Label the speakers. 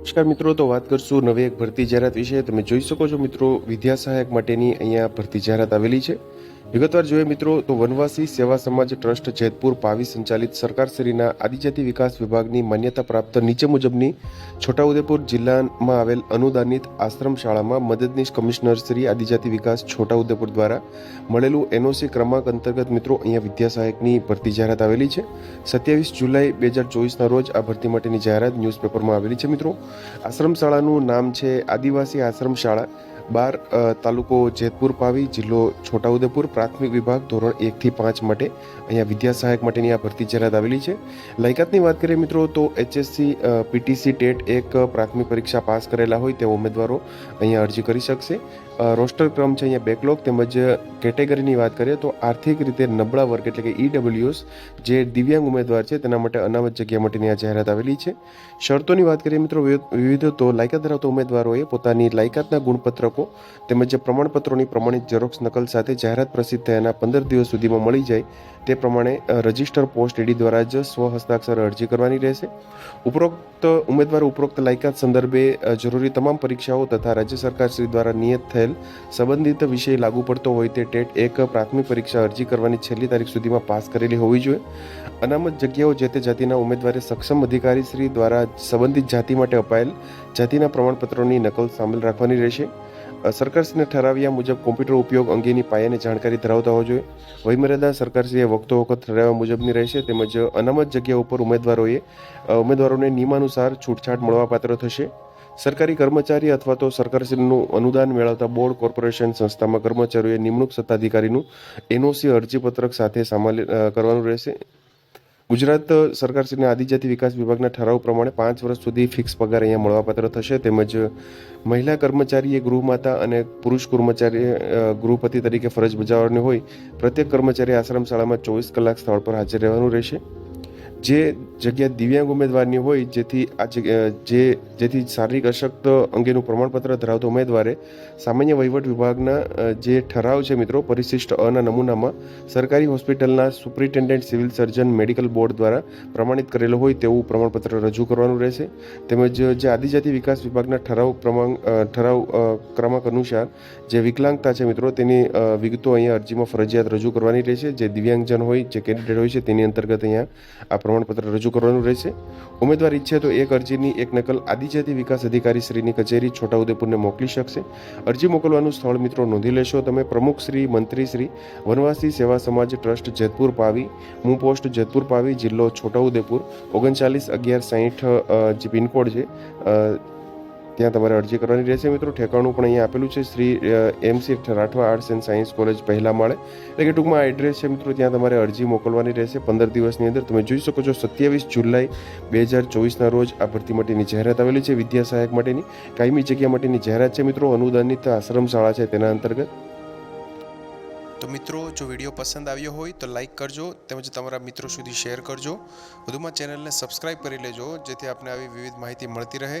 Speaker 1: નમસ્કાર મિત્રો, તો વાત કરશું નવી એક ભરતી જાહેરાત વિશે. તમે જોઈ શકો છો મિત્રો, વિદ્યા સહાયક માટેની અહીંયા ભરતી જાહેરાત આવેલી છે. વિગતવાર જોઈએ મિત્રો, તો વનવાસી સેવા સમાજ ટ્રસ્ટ જેતપુર પાવી સંચાલિત સરકારશ્રીના આદિજાતિ વિકાસ વિભાગની માન્યતા પ્રાપ્ત નીચે મુજબની છોટાઉદેપુર જિલ્લામાં આવેલ અનુદાનિત આશ્રમ શાળામાં મદદનીશ કમિશનર શ્રી આદિજાતિ વિકાસ છોટાઉદેપુર દ્વારા મળેલું એનઓસી ક્રમાંક અંતર્ગત મિત્રો, અહીંયા વિદ્યા સહાયકની ભરતી જાહેરાત આવેલી છે. સત્યાવીસ જુલાઈ બે હજાર ચોવીસના રોજ આ ભરતી માટેની જાહેરાત ન્યૂઝપેપરમાં આવેલી છે મિત્રો. આશ્રમ શાળાનું નામ છે આદિવાસી આશ્રમ શાળા બાર તાલુકો જેતપુર પાવી, જિલ્લો છોટાઉદેપુર, પ્રાથમિક વિભાગ, ધોરણ એકથી પાંચ માટે અહીંયા વિદ્યા સહાયક માટેની આ ભરતી જાહેરાત આવેલી છે. લાયકાતની વાત કરીએ મિત્રો, તો એચએસસી પીટીસી ટેટ એક પ્રાથમિક પરીક્ષા પાસ કરેલા હોય તેવા ઉમેદવારો અહીંયા અરજી કરી શકશે. રોસ્ટર ક્રમ છે અહીંયા બેકલોગ તેમજ કેટેગરીની વાત કરીએ તો આર્થિક રીતે નબળા વર્ગ એટલે કે ઈડબ્લ્યુએસ જે દિવ્યાંગ ઉમેદવાર છે તેના માટે અનામત જગ્યા માટેની આ જાહેરાત આવેલી છે. શરતોની વાત કરીએ મિત્રો, વિવિધ તો લાયકાત ધરાવતા ઉમેદવારોએ પોતાની લાયકાતના ગુણપત્રકો તેમજ પ્રમાણપત્રોની પ્રમાણિત ઝેરોક્સ નકલ સાથે જાહેરાત પ્રસિદ્ધ થયાના પંદર દિવસ સુધીમાં મળી જાય તે પ્રમાણે રજિસ્ટર પોસ્ટ એડી દ્વારા જ સ્વ હસ્તાક્ષર અરજી કરવાની રહેશે. ઉપરોક્ત ઉમેદવાર ઉપરોક્ત લાયકાત સંદર્ભે જરૂરી તમામ પરીક્ષાઓ તથા રાજ્ય સરકાર શ્રી દ્વારા નિયત થયેલ સંબંધિત વિષય લાગુ પડતો હોય તે ટેટ એક પ્રાથમિક પરીક્ષા અરજી કરવાની છેલ્લી તારીખ સુધીમાં પાસ કરેલી હોવી જોઈએ. અનામત જગ્યાઓ જે તે જાતિના ઉમેદવારે સક્ષમ અધિકારી શ્રી દ્વારા સંબંધિત જાતિ માટે અપાયેલ જાતિના પ્રમાણપત્રોની નકલ સામેલ રાખવાની રહેશે. સરકારશ્રીને ઠરાવ્યા મુજબ કોમ્પ્યુટર ઉપયોગ અંગેની પાયાની જાણકારી ધરાવતા હોવા જોઈએ. વયમર્યાદા સરકારશ્રીએ વખતો વખત ઠરાવ્યા મુજબની રહેશે તેમજ અનામત જગ્યા ઉપર ઉમેદવારોએ ઉમેદવારોને નિયમાનુસાર છૂટછાટ મળવાપાત્ર થશે. સરકારી કર્મચારી અથવા તો સરકારશ્રીનું અનુદાન મેળવતા બોર્ડ, કોર્પોરેશન સંસ્થામાં કર્મચારીઓએ નિમણૂક સત્તાધિકારીનું એનઓસી અરજીપત્રક સાથે સામેલ કરવાનું રહેશે. ગુજરાત સરકારશ્રીના આદિજાતિ વિકાસ વિભાગના ઠરાવ પ્રમાણે પાંચ વર્ષ સુધી ફિક્સ પગાર અહીંયા મળવાપાત્ર થશે. તેમજ મહિલા કર્મચારીએ ગૃહમાતા અને પુરુષ કર્મચારીએ ગૃહપતિ તરીકે ફરજ બજાવવાની હોય, પ્રત્યેક કર્મચારી આશ્રમ શાળામાં ચોવીસ કલાક સ્થળ પર હાજર રહેવાનું રહેશે. જે જગ્યા દિવ્યાંગ ઉમેદવારની હોય, જેથી આ જે, જેથી શારીરિક અશક્ત અંગેનું પ્રમાણપત્ર ધરાવતો ઉમેદવારે સામાન્ય વહીવટ વિભાગના જે ઠરાવ છે મિત્રો, પરિશિષ્ટ અના નમૂનામાં સરકારી હોસ્પિટલના superintendent civil surgeon medical board દ્વારા પ્રમાણિત કરેલો હોય તેવું પ્રમાણપત્ર રજૂ કરવાનું રહેશે. તેમજ જે આદિજાતિ વિકાસ વિભાગના ઠરાવ પ્રમાણ ઠરાવ ક્રમાંક અનુસાર જે વિકલાંગતા છે મિત્રો, તેની વિગતો અહીંયા અરજીમાં ફરજિયાત રજૂ કરવાની રહેશે. જે દિવ્યાંગજન હોય, જે કેન્ડિડેટ હોય છે, તેની અંતર્ગત અહીંયા આ પ્રમાણપત્ર રજૂ કરવાનું રહેશે. ઉમેદવાર ઈચ્છે તો એક અરજીની એક નકલ આદિજાતિ વિકાસ અધિકારી શ્રીની કચેરી છોટાઉદેપુરને મોકલી શકશે. અરજી મોકલવાનું સ્થળ મિત્રો નોંધી લેશો. તમે પ્રમુખ શ્રી, મંત્રી શ્રી, વનવાસી સેવા સમાજ ટ્રસ્ટ જેતપુર પાવી, મુ પોસ્ટ જેતપુર પાવી, જિલ્લો છોટાઉદેપુર, ઓગણચાલીસ અગિયાર સાહીઠ જે પિનકોડ છે ત્યાં તમારે અરજી કરવાની રહેશે મિત્રો. ઠેકાણું પણ અહીંયા આપેલું છે. Shri MC Rathwa arts and science college પહેલા માળે. એટલે કે ટૂંકમાં એડ્રેસ છે મિત્રો, ત્યાં તમારે અરજી મોકલવાની રહેશે. પંદર દિવસની અંદર તમે જોઈ શકો છો, સત્યાવીસ જુલાઈ બે હજાર ચોવીસના રોજ આ ભરતી માટેની જાહેરાત આવેલી છે વિદ્યા સહાયક માટેની. કાયમી જગ્યા માટેની જાહેરાત છે મિત્રો. અનુદાનિત આશ્રમ શાળા છે તેના અંતર્ગત.
Speaker 2: તો મિત્રો, જો વીડિયો પસંદ આવ્યો હોય તો લાઈક કરજો, તેમજ તમારા મિત્રો સુધી શેર કરજો. વધુમાં ચેનલને સબસ્ક્રાઇબ કરી લેજો, જેથી આપને આવી વિવિધ માહિતી મળતી રહે.